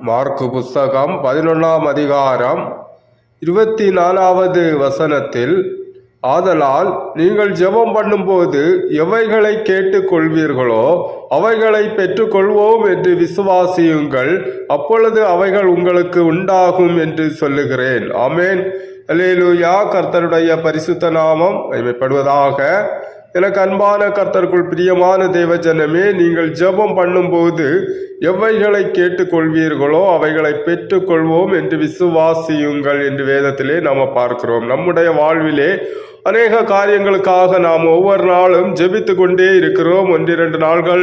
Mark புஸ்தகம் பதினொன்றாம் அதிகாரம் இருபத்தி நாலாவது வசனத்தில் ஆதலால் நீங்கள் ஜெபம் பண்ணும்போது எவைகளை கேட்டுக்கொள்வீர்களோ அவைகளை பெற்றுக்கொள்வோம் என்று விசுவாசியுங்கள். அப்பொழுது அவைகள் உங்களுக்கு உண்டாகும் என்று சொல்லுகிறேன். அமேன் அலேலுயா கர்த்தருடைய பரிசுத்த நாமம் மகிமைப்படுவதாக. எனக்கு அன்பான கர்த்தருக்குள் பிரியமான தேவஜனமே நீங்கள் ஜெபம் பண்ணும்போது எவைகளை கேட்டுக்கொள்வீர்களோ அவைகளை பெற்றுக்கொள்வோம் என்று விசுவாசியுங்கள் என்று வேதத்திலே நாம் பார்க்கிறோம். நம்முடைய வாழ்விலே அநேக காரியங்களுக்காக நாம் ஒவ்வொரு நாளும் ஜெபித்து கொண்டே இருக்கிறோம். ஒன்றிரண்டு நாள்கள்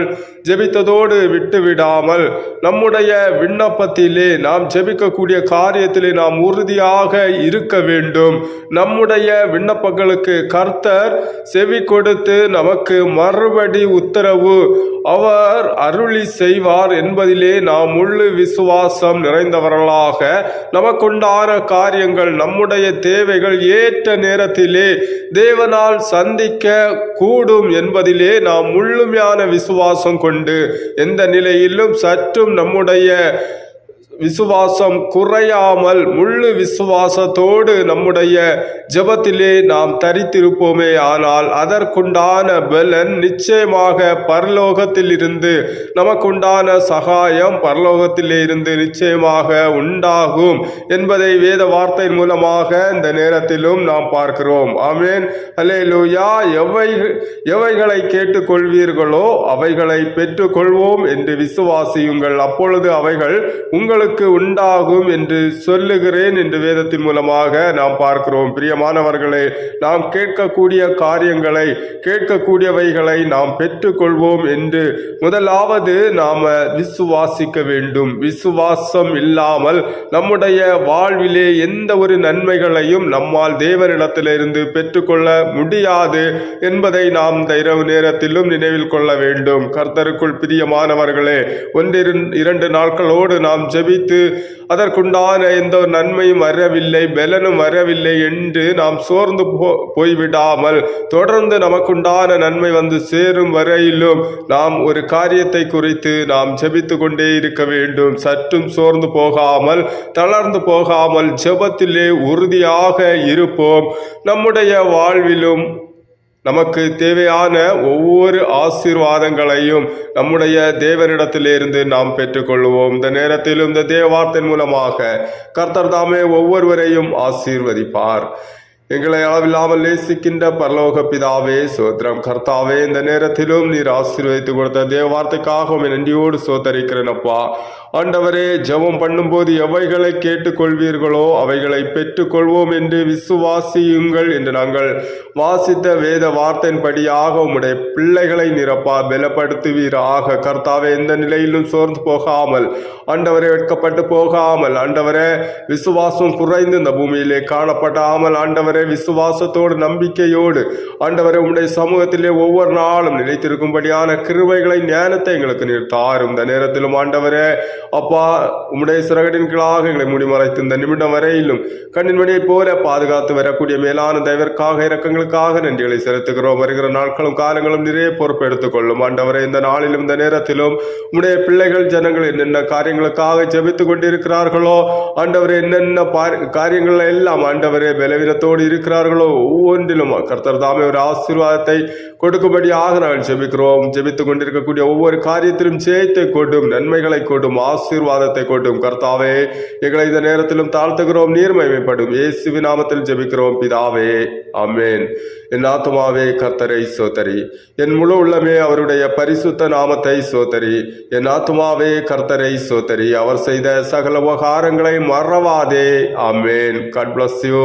ஜெபித்ததோடு விட்டு விடாமல் நம்முடைய விண்ணப்பத்திலே நாம் ஜெபிக்கக்கூடிய காரியத்திலே நாம் உறுதியாக இருக்க வேண்டும். நம்முடைய விண்ணப்பங்களுக்கு கர்த்தர் செவி கொடுத்து நமக்கு மறுபடி உத்தரவு அவர் அருளி செய்வார் என்பதிலே நாம் முழு விசுவாசம் நிறைந்தவர்களாக நமக்குண்டான காரியங்கள் நம்முடைய தேவைகள் ஏற்ற நேரத்திலே தேவனால் சந்திக்க கூடும் என்பதிலே நாம் முழுமையான விசுவாசம் கொண்டு எந்த நிலையிலும் சற்றும் நம்முடைய விசுவாசம் குறையாமல் முழு விசுவாசத்தோடு நம்முடைய ஜெபத்திலே நாம் தரித்திருப்போமே. ஆனால் அதற்குண்டான பலன் நிச்சயமாக பரலோகத்தில் இருந்து நமக்குண்டான சகாயம் பரலோகத்திலே இருந்து நிச்சயமாக உண்டாகும் என்பதை வேத வார்த்தை மூலமாக இந்த நேரத்திலும் நாம் பார்க்கிறோம். ஆமேன். அலே லூயா எவை எவைகளை கேட்டுக்கொள்வீர்களோ அவைகளை பெற்றுக்கொள்வோம் என்று விசுவாசியுங்கள். அப்பொழுது அவைகள் உங்களுக்கு உண்டாகும் என்று சொல்லுகிறேன் என்று வேதத்தின் மூலமாக நாம் பார்க்கிறோம். பிரியமானவர்களே நாம் கேட்கக்கூடிய காரியங்களை கேட்கக்கூடியவைகளை நாம் பெற்றுக்கொள்வோம் என்று முதலாவது நாம் விசுவாசிக்க வேண்டும். விசுவாசம் இல்லாமல் நம்முடைய வாழ்விலே எந்த ஒரு நன்மைகளையும் நம்மால் தேவனிடத்திலிருந்து பெற்றுக்கொள்ள முடியாது என்பதை நாம் இரவு நேரத்திலும் நினைவில் கொள்ள வேண்டும். கர்த்தருக்குள் பிரியமானவர்களே ஒன்றிரு இரண்டு நாட்களோடு நாம் ஜெபி ஜெபித்து அதற்குண்டான எந்த ஒரு நன்மையும் வரவில்லை பலனும் வரவில்லை என்று நாம் சோர்ந்து போ போய்விடாமல் தொடர்ந்து நமக்குண்டான நன்மை வந்து சேரும் வரையிலும் நாம் ஒரு காரியத்தை குறித்து நாம் ஜெபித்து கொண்டே இருக்க வேண்டும். சற்றும் சோர்ந்து போகாமல் தளர்ந்து போகாமல் ஜெபத்திலே உறுதியாக இருப்போம். நம்முடைய வாழ்விலும் நமக்கு தேவையான ஒவ்வொரு ஆசீர்வாதங்களையும் நம்முடைய தேவனிடத்திலிருந்து நாம் பெற்றுக்கொள்வோம். இந்த நேரத்திலும் இந்த தேவார்த்தின் மூலமாக கர்த்தர் தாமே ஒவ்வொருவரையும் ஆசீர்வதிப்பார். எங்களை அளவில்லாமல் நேசிக்கின்ற பரலோக பிதாவே சோத்திரம் கர்த்தாவே இந்த நேரத்திலும் நீர் ஆசீர்வதித்து கொடுத்த தேவார்த்தைக்காக உம்மை நன்றியோடு சோதரிக்கிறேன் அப்பா ஆண்டவரே ஜெபம் பண்ணும்போது எவைகளை கேட்டுக்கொள்வீர்களோ அவைகளை பெற்றுக்கொள்வோம் என்று விசுவாசியுங்கள் என்று நாங்கள் வாசித்த வேத வார்த்தையின்படியாக உம்முடைய பிள்ளைகளை நிரப்பா பலப்படுத்துவீராக. கர்த்தாவே எந்த நிலையிலும் சோர்ந்து போகாமல் ஆண்டவரை வெட்கப்பட்டு போகாமல் ஆண்டவரே விசுவாசம் குறைந்து இந்த பூமியிலே காணப்படாமல் ஆண்டவரே விசுவாசத்தோடு நம்பிக்கையோடு ஆண்டவரே உம்முடைய சமூகத்திலே ஒவ்வொரு நாளும் நிலைத்திருக்கும்படியான கிருவைகளை ஞானத்தை எங்களுக்கு நீர் தாரும். இந்த நேரத்திலும் ஆண்டவரே அப்பா உம்முடைய சிறகடின் கீழாக எங்களை முடிமறைத்து இந்த நிமிடம் வரையிலும் கண்ணின் மணியைப் போல பாதுகாத்து வரக்கூடிய மேலான தயவிற்காக இறக்கங்களுக்காக நன்றிகளை செலுத்துகிறோம். வருகிற நாட்களும் காலங்களும் நிறைய பொறுப்பு எடுத்துக்கொள்ளும் ஆண்டவரே இந்த நாளிலும் இந்த நேரத்திலும் உம்முடைய பிள்ளைகள் ஜனங்கள் என்னென்ன காரியங்களுக்காக ஜெபித்துக் கொண்டிருக்கிறார்களோ ஆண்டவரே என்னென்ன காரியங்கள் எல்லாம் ஆண்டவரே பலவீனத்தோடு இருக்கிறார்களோ ஒவ்வொன்றிலும் கர்த்தர் தாமே ஒரு ஆசீர்வாதத்தை கொடுக்கும்படியாக நாங்கள் ஜெபிக்கிறோம். ஜெபித்துக் கொண்டிருக்கக்கூடிய ஒவ்வொரு காரியத்திலும் ஜெயத்தை கொண்டும் நன்மைகளை கொண்டும் ஆசீர்வாதத்தை கொண்டும் கர்த்தாவே எங்களை இந்த நேரத்திலும் தாழ்த்துகிறோம் நீர்மைமைப்படும் இயேசுவி நாமத்தில் ஜெபிக்கிறோம் பிதாவே அமேன் என் ஆத்மாவே கர்த்தரை சோதரி. என் முழு உள்ளமே அவருடைய பரிசுத்த நாமத்தை சோதரி. என் ஆத்மாவே கர்த்தரை சோதரி. அவர் செய்த சகல உபகாரங்களை மறவாதே. ஆமென். God bless you